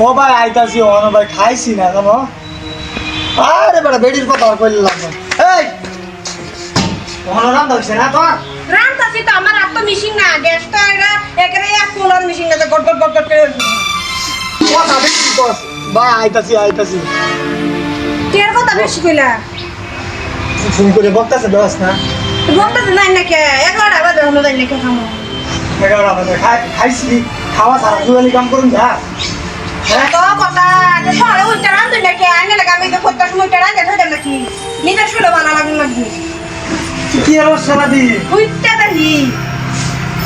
ও ভাই আইতাছি ও ভাই খাইছি না জানো আরে বেটা বেডির কথা আর কইলাম না। এই! ওখানে রান্না হচ্ছে না তোর? রান্তাছি তো আমার আর তো মিশিং না গ্যাসটা এটা একেবারে এক কুলার মিশিং না গট গট গট গট করে। কথা বেশি কর ভাই আইতাছি আইতাছি। কের কথা বেশি কইলা? ফোন করে বকতাছে দোস না। বলতে নাই না কে এগারোটা বাজে হলো যাই নাকি খামো। এগারোটা বাজে। খাই খাইছি। খাওয়া সারা কাম করুন যা। তো কথা যে সকালে উঠতে রান্ধুন নাকি আইনে লাগে আমি তো প্রত্যেক সময় উঠতে রান্ধতে থাকে নাকি নিজে শুলে বানা লাগবে লাগবে কি আর সারা দি উঠতে দেখি।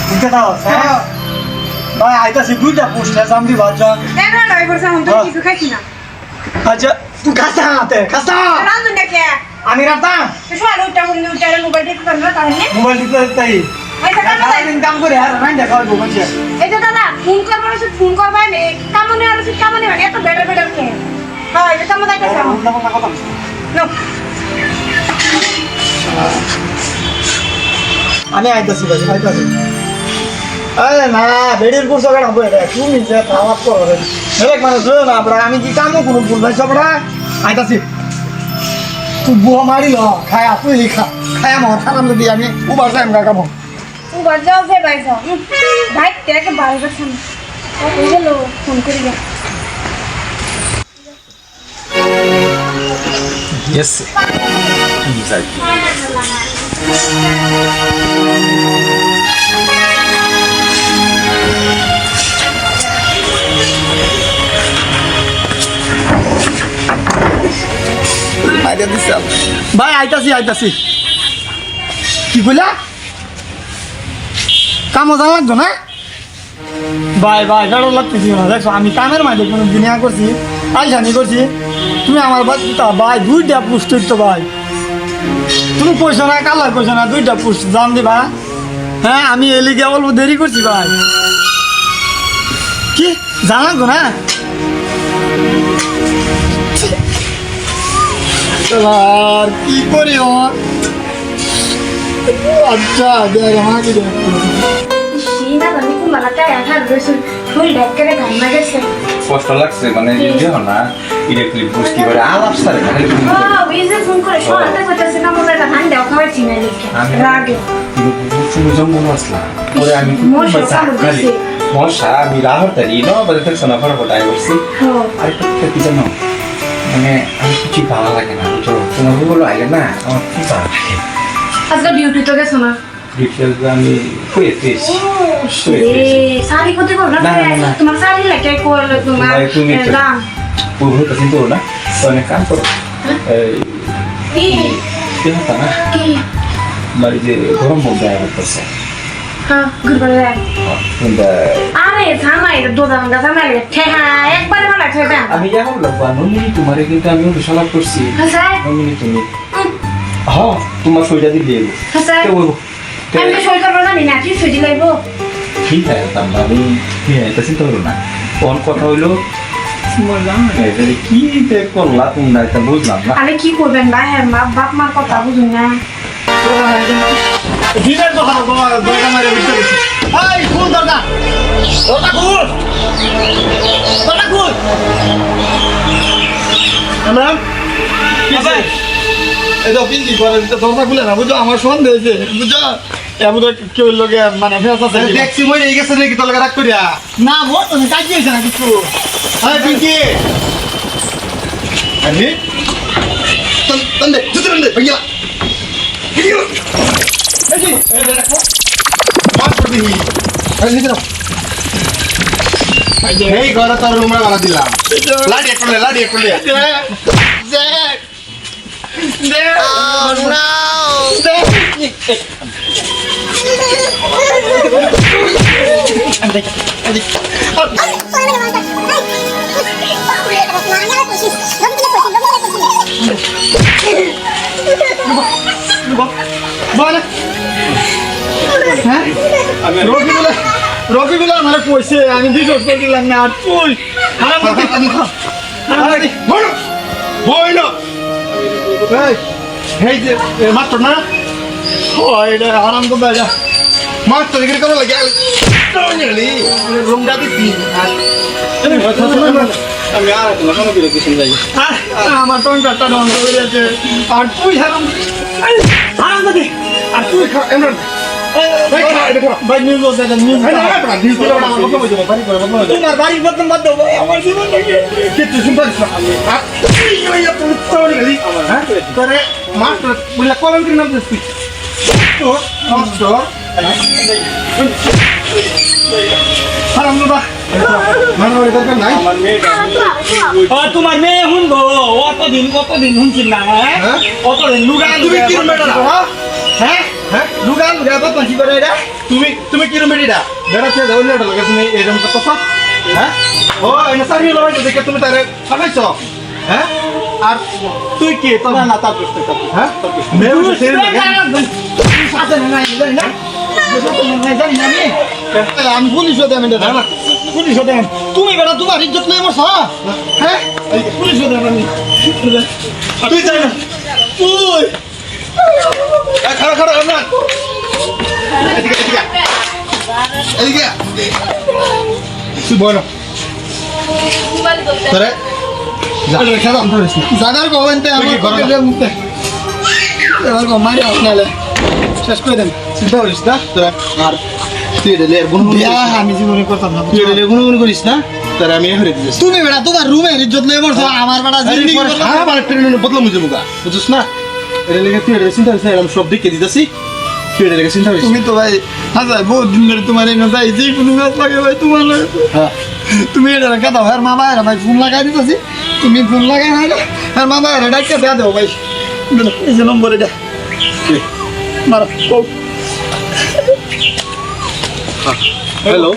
বুঝতে দাও হ্যাঁ ভাই আইতাছি দুইটা পোস্ট জাম দি বাজা এগারোটা হয়ে পড়ছে এখন তো কিছু খাইছি না আচ্ছা তুই কাঁচা হাতে কাঁচা রান্ধুন নাকি আমি রাখতাম সকালে উঠতে উঠতে উঠতে মোবাইল দেখতে পারবে তাহলে মোবাইল টিপতে তাই তো কাম করে আর রান বলছে এই তো ফোন করবার আছে ফোন করবার নেই কামনে আর আছে কামনে মানে এত বেড়ে বেড়ে কে হ্যাঁ এটা কামনে কথা বলছিস। নো। আমি আইতাছি ভাই আইতাছি। আরে না বেডির কুরসা কাটা হবে রে? তুমি যে খাওয়া করো রে। হেরেক মানুষ না আমরা আমি কি কামও কোনো ভুল ভাই সবরা আইতাছি। তুই বুয়া মারিল খায়া তুই খা। খায়া মহ খারাপ যদি আমি উবার যাই আমরা কামো যাও যে ভাই যাও ভাই তেকে বাড়ি গেছেন ফোন করি Yes. Exactly. ভাই আইতাছি আইতাছি। কি কইলা? কামও জানা লাগতো না? ভাই ভাই গাড়ো লাগতেছি না। দেখছ, আমি কামের মাঝে কোনো দুনিয়া করছি আইসানি করছি। তুমি আমার বাচ্চা, ভাই, দুইটা পুষ্ট তো ভাই। তুমি কইছো না কালা কইছো না দুইটা পুষ্ট জান দিবা হ্যাঁ আমি এলিগে অল্প দেরি করছি, ভাই। কি? জানা তো না? কি করি, ও? আচ্ছা দেখ আমাকে দেখ সিনা জানি কোন মালাটা একা রয়েছে ফুল ডেকেরে গান মাগেছে কষ্ট লাগছে মানে ইয়ে না ইলেকট্রিক বুঝতে পারে আলাপ না খালি ফোন করে বিজে ফোন করে শোনাতে করতেছে না মনে একটা ধান দেওয়া খাওয়ার চিনা লিখে আমি- রাগে। তুমি জঙ্গল আসলা পরে আমি মশা মশা আমি রাহর তারি ন সোনা ফর হ্যাঁ কি জানো মানে আমি কিছু ভালো লাগে না তোমার বলো আইলে না আমার খুব ভালো লাগে? আজকে ডিউটি তো গেছো না? আমি শাড়ি কোথায় করো না। তোমার শাড়ি লাগে করলে তোমার দাম। পুরো তো কিন্তু না। তো অনেক কাম করো। এই কি? হতো না বাড়ি যে গরম মুখ দেয়া করতেছে। হ্যাঁ ঘুরবে আরে থামাই দোদান গাছ আমার ঠেহা একবারে মারা ঠেহা আমি যা বললাম নমিনি তোমারে কিন্তু আমিও বিশালাপ করছি। নমিনি তুমি। হ তোমার সইটা হাসাই তো বলব? আমি সই করব না তুই সই দিলাইবো ঠিক আছে তাহলে আমি ঠিক আছে এটা চিন্তা করো না। কোন কথা হইল? কি করলা তোমরা এটা বুঝলাম না। আরে কি করবেন ভাই হ্যাঁ মা বাপ মার কথা বুঝুন না। দিনের খারাপ তোমার মারে বুঝতে এই খুল দরজা। দরজা খুল। দরজা খুল। ম্যাম কি এই পিন্দি করে দিতে দরজা খুলে না বুঝছ? আমার সন্দেহ হয়েছে বুঝছ? এমন কেউ লোকে মানে ফেস আছে দেখছি মই এই গেছে নাকি তোর রাগ করিয়া? না মোর তো কাজ হয়েছে না কিছু। হ্যাঁ পিঙ্কি! আরে? তন্দে জুতে তন্দে ভাইয়া। মার এই ঘরে তোর রুমরা বানা দিলাম। লাডি এক করলে লাডি এক করলে বল হ্যাঁ মানে কইছে আমি ভিডিও করে দিলাম না আর তুই করতে আরে বড় বড় এই যে মাত্র না? এটা আরাম করতে যা মাস্টার এখানে কেমন লাগে? রুমটা দিচ্ছি। আমি আর তোমার কোনো বিরক্তি যাই আর আমার টঙ্কারটা ধ্বংস হয়ে গেছে। আর তুই হারাম আর তুই এমন হ্যাঁ মাস্টার বললা নাম মাস্টার তোমার মেয়ে শুনব অতদিন কতদিন শুনছিল না হ্যাঁ? হ্যাঁ? অতদিন লুগা তুমি কি রুমেটা হ্যাঁ? হ্যাঁ? লুগা লুগা বাবা কি করে এটা? তুমি তুমি কি রুমে এটা বেড়া ছে যাও না লাগে তুমি এরকম করতেছ। হ্যাঁ? ও এনে সারি লগাই দেখে তুমি তারে খাবাইছ হ্যাঁ? আর তুই কি? তোর না না তার প্রশ্ন। হ্যাঁ? মেয়ে বসে সেই লাগে আমি পুলিশ হতে আমি পুলিশ হতে তুমি বেটা তোমার ইজ্জত নেই বসা হ্যাঁ? পুলিশ হতে আমি। তুই যাই না। তুই এই খাড়া খাড়া না এদিকে এদিকে এদিকে তুই বল তোরে। খেলা। জাগার গভেন্টে আমার তুই কি করো? পকেটে মুক্তে এবার গো মারি আপনালে শেষ করে দেন। চিন্তা করিস না। তোরা আর তুই এটা লে গুন গুন বিয়া আমি জীবনে করতাম না তুই এটা লে গুন গুন করিস না। তোরা আমি হরে দিতেছি। তুমি বেটা তোমার ইজ্জত আমার ট্রেনে বদলা মুজে মুগা বুঝছিস না? এটা লেগে তুই এটা চিন্তা না এরকম সব দিকে দিতেছি তুই এটা লেগে চিন্তা করিস তুমি তো ভাই হাজার বহুত দিন ধরে তোমার এই নতাই যে কোনো গাছ লাগে ভাই তোমার লাগে। হ্যাঁ। তুমি এটা রেখে দাও আর মামা এরা ভাই ফোন লাগাই দিতেছি। তুমি ফোন লাগাই না আর মামা এরা ডাক্তার দেয়া দেবো ভাই। এই যে নম্বর এটা। মারা হ্যালো